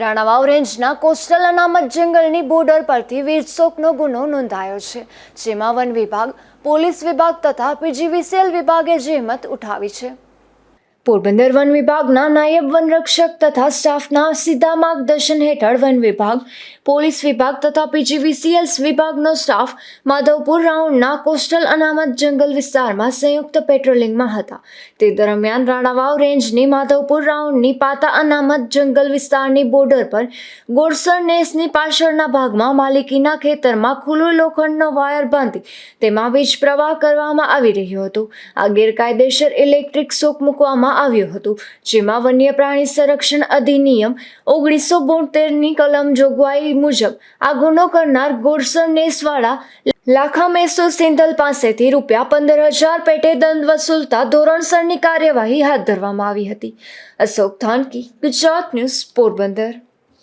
રાણાવાવ રેન્જના કોસ્ટલ અનામત જંગલની બોર્ડર પરથી વીરસોકનો ગુનો નોંધાયો છે, જેમાં વન વિભાગ, પોલીસ વિભાગ તથા પીજીવીસીએલ વિભાગે જહેમત ઉઠાવી છે. પોરબંદર વન વિભાગના નાયબ વનરક્ષક તથા સ્ટાફના સીધા માર્ગદર્શન હેઠળ વન વિભાગ, પોલીસ વિભાગ તથા પીજીવીસીએલ્સ વિભાગનો સ્ટાફ માધવપુર રાઉન્ડના કોસ્ટલ અનામત જંગલ વિસ્તારમાં સંયુક્ત પેટ્રોલિંગમાં હતા. તે દરમિયાન રાણાવાવ રેન્જની માધવપુર રાઉન્ડની પાતા અનામત જંગલ વિસ્તારની બોર્ડર પર ગોરસર નેસની પાછળના ભાગમાં માલિકીના ખેતરમાં ખુલ્લું લોખંડનો વાયર બાંધી તેમાં વીજ પ્રવાહ કરવામાં આવી રહ્યો હતો. આ ગેરકાયદેસર ઇલેક્ટ્રિક શોક મૂકવામાં આવ્યું હતું. જેમાં વન્ય પ્રાણી સંરક્ષણ અધિનિયમ ઓગણીસો બોતેરની કલમ જોગવાઈ મુજબ આ ગુનો કરનાર ગોરસર નેસવાળા લાખા મેસો સિંધલ પાસેથી રૂપિયા પંદર હજાર પેટે દંડ વસૂલતા ધોરણસરની કાર્યવાહી હાથ ધરવામાં આવી હતી. અશોક થાનકી ગુજરાત ન્યૂઝ પોરબંદર.